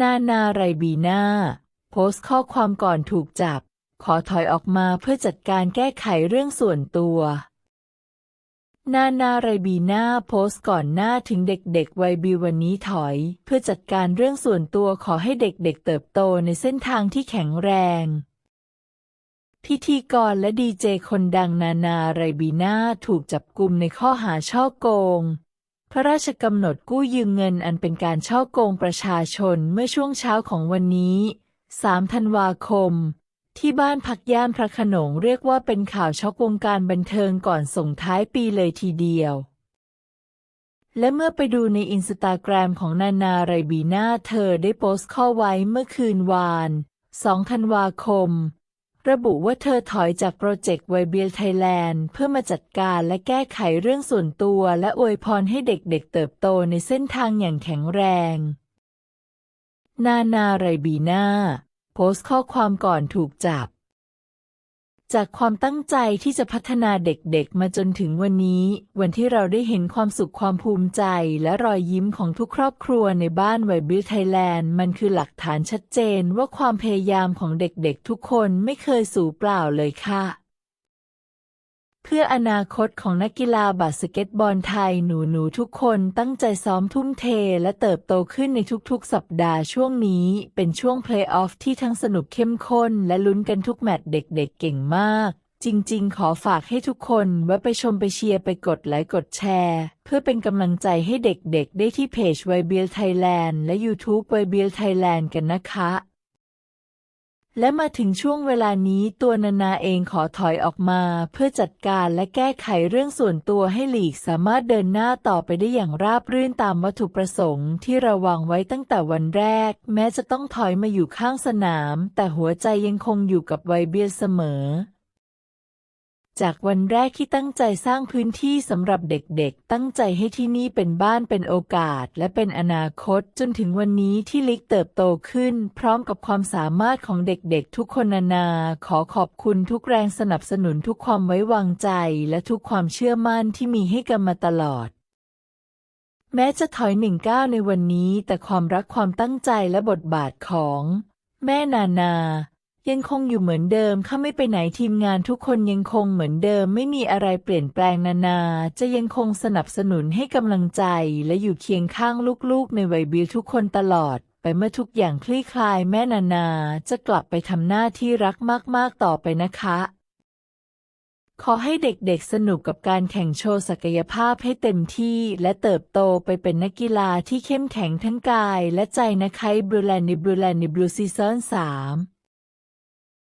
นานาไรบีนาโพสต์ข้อความก่อนถูกจับ ขอถอยออกมาเพื่อจัดการแก้ไขเรื่องส่วนตัว นานาไรบีนาโพสต์ก่อนหน้าถึงเด็กๆวัยบีวันนี้ถอย เพื่อจัดการเรื่องส่วนตัวขอให้เด็กๆเติบโตในเส้นทางที่แข็งแรงพิธีกรและดีเจคนดังนานาไรบีนาถูกจับกุมในข้อหาช่อโกง พระราชกำหนดกู้ยืมเงินอันเป็นการช่อโกงประชาชนเมื่อช่วงเช้าของวันนี้ 3 ธันวาคม ที่บ้านพักย่านพระขนงเรียกว่าเป็นข่าวช็อกวงการบันเทิงก่อนส่งท้ายปีเลยทีเดียว และเมื่อไปดูในอินสตาแกรมของนานาไรบีนาเธอได้โพสต์ข้อไว้เมื่อคืนวาน 2 ธันวาคม ระบุว่าเธอถอยจากโปรเจกต์ไวเบียลไทยแลนด์เพื่อมาจัดการและแก้ไขเรื่องส่วนตัวและอวยพรให้เด็กๆเติบโตในเส้นทางอย่างแข็งแรง นานาไรบีนาโพสต์ข้อความก่อนถูกจับ จากความตั้งใจที่จะพัฒนาเด็กๆ มาจนถึงวันนี้ วันที่เราได้เห็นความสุขความภูมิใจ และรอยยิ้มของทุกครอบครัวในบ้านไวบิลไทยแลนด์ มันคือหลักฐานชัดเจนว่าความพยายามของเด็กๆ ทุกคนไม่เคยสูญเปล่าเลยค่ะ พื่ออนาคตของนักกีฬาบาสเกตบอลไทยหนูๆทุกคนตั้งใจซ้อมทุ่มเทและเติบโตขึ้นในทุกๆ สัปดาห์ช่วงนี้ เป็นช่วงเพลย์ออฟที่ทั้งสนุกเข้มข้นและลุ้นกันทุกแมตช์เด็กๆเก่งมาก จริงๆ ขอฝากให้ทุกคนแวะไปชมไปเชียร์ไปกดไลค์กดแชร์ เพื่อเป็นกำลังใจให้เด็กๆ ได้ที่เพจไวเบียลไทยแลนด์และ YouTube ไวเบียลไทยแลนด์กันนะคะ และมาถึงช่วงเวลานี้ตัวนานาเองขอถอยออกมาเพื่อจัดการและแก้ไขเรื่องส่วนตัวให้หลีกสามารถเดินหน้าต่อไปได้อย่างราบรื่นตามวัตถุประสงค์ที่ระวางไว้ตั้งแต่วันแรก แม้จะต้องถอยมาอยู่ข้างสนาม แต่หัวใจยังคงอยู่กับไวเบียเสมอ จากวันแรกที่ตั้งใจสร้างพื้นที่สำหรับเด็กๆ ตั้งใจให้ที่นี่เป็นบ้านเป็นโอกาส และเป็นอนาคตจนถึงวันนี้ที่ลิกเติบโตขึ้น พร้อมกับความสามารถของเด็กๆ ทุกคนนานา ขอขอบคุณทุกแรงสนับสนุนทุกความไว้วางใจ และทุกความเชื่อมั่นที่มีให้กันมาตลอด แม้จะถอยหนึ่งก้าวในวันนี้ แต่ความรักความตั้งใจและบทบาทของ แม่นานา ยังคงอยู่เหมือนเดิมข้าไม่ไปไหนทีมงานทุกคนยังคงเหมือนเดิมไม่มีอะไรเปลี่ยนแปลงนานา จะยังคงสนับสนุนให้กำลังใจและอยู่เคียงข้างลูกๆ ในวัยบิวทุกคนตลอด ไปเมื่อทุกอย่างคลี่คลายแม่นานา จะกลับไปทำหน้าที่รักมากๆต่อไปนะคะ ขอให้เด็กๆสนุกกับการแข่งโชว์ศักยภาพให้เต็มที่และเติบโตไปเป็นนักกีฬาที่เข้มแข็งทั้งกายและใจนะคะบรูแลนด์บรูแลนด์บลูซีซั่น3